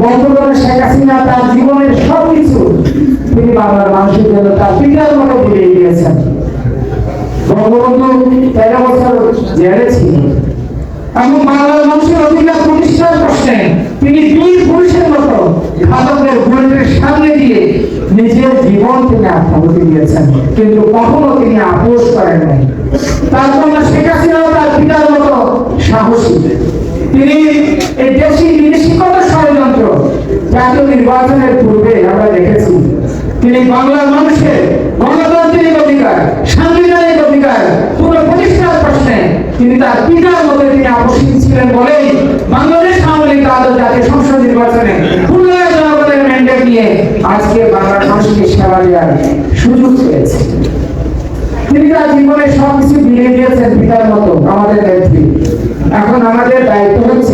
বঙ্গবন্ধু শেখ হাসিনা তার জীবনের মানুষের জন্য তার পিতার মতো দিয়ে নিজের জীবন তিনি আত্মাহুতি দিয়েছেন। কিন্তু কখনো তিনি আপোষ করেন নাই। তার কন্যা শেখ হাসিনাও তার পিতার মতো সাহসী। তিনি এই দেশি বিদেশি কত ষড়যন্ত্র জাতীয় নির্বাচনের পূর্বে আমরা দেখেছি, তিনি বাংলার মানুষের গণতান্ত্রিক অধিকার, সাংবিধানিক অধিকার, পুরো প্রতিষ্ঠার প্রশ্নে তিনি তার পিতার মধ্যে তিনি আপসীন ছিলেন বলেই বাংলাদেশ আওয়ামী লীগ আদৌ জাতীয় সংসদ নির্বাচনে পুনরায় জনগণের ম্যান্ডেট নিয়ে আজকে বাংলার মানুষকে সেবা দেওয়ার সুযোগ পেয়েছে। তিনি তার জীবনে সবকিছু দিয়ে দিয়েছেন পিতার মতো, আমাদের নেত্রী। এখন আমাদের দায়িত্ব হচ্ছে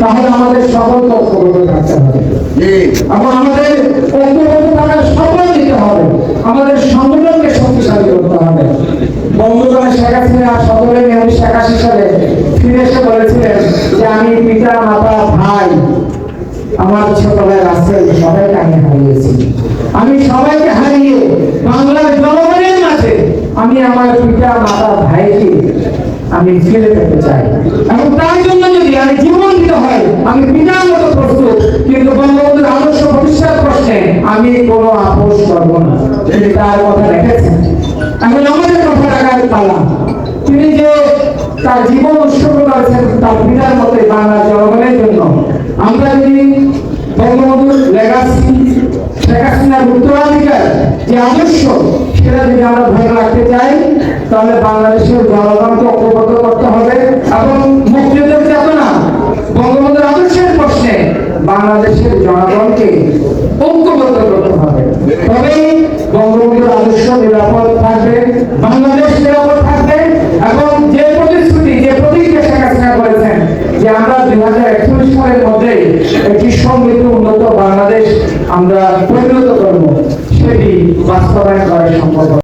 তাহলে আমাদের সকল ঐক্যবদ্ধ থাকতে হবে। এবং আমাদের ঐক্যবদ্ধ থাকার নিতে হবে। আমাদের সংগঠনকে শক্তিশালী করতে হবে। বন্ধুগণ শেখ হাসিনা সতেরোই মে উনিশশো একাশি সালে ফিরে এসে বলেছিলেন যে আমি পিতা মাতা ভাই আমার ছোট ভাই রাসেল সবাইকে আমি হারিয়েছি। আমি সবাইকে হারিয়ে বাংলার জনগণের মাঝে আমি আমার পিতা মাতা ভাইকে আমি ফিরে পেতে চাই। এবং তার জন্য যদি আমি জীবন দিতে হয়, আমি পিতার মতো প্রস্তুত, কিন্তু বঙ্গবন্ধুর আদর্শ ভবিষ্যৎ প্রশ্নে আমি কোনো আপোষ করব না। তিনি তার কথা রেখেছেন। এখন আমাদের কথা রাখার পালা তিনি যে তার জীবন উৎসর্গ করেছেন, তার পিতার মতে বাংলার জনগণের জন্য। আমরা যদি বঙ্গবন্ধুর লেগাসি শেখ হাসিনার উত্তরাধিকার যে আদর্শ সেটা যদি আমরা ধরে রাখতে চাই, তাহলে বাংলাদেশের জনগণকে ঐক্যবদ্ধ করতে হবে। এবং মুক্তিযুদ্ধের চেতনা, বঙ্গবন্ধুর আদর্শের প্রশ্নে বাংলাদেশের জনগণকে ঐক্যবদ্ধ করতে হবে। তবেই বঙ্গবন্ধুর আদর্শ নিরাপদ থাকবে, বাংলাদেশ নিরাপদ থাকবে, এবং যে প্রতিশ্রুতি, যে প্রতিজ্ঞা শেখ হাসিনা করেছেন, যে আমরা দুই হাজার একচল্লিশ সালের মধ্যে একটি সমৃদ্ধ উন্নত বাংলাদেশ আমরা পরিণত বাস্তবায়ন করা সম্ভব।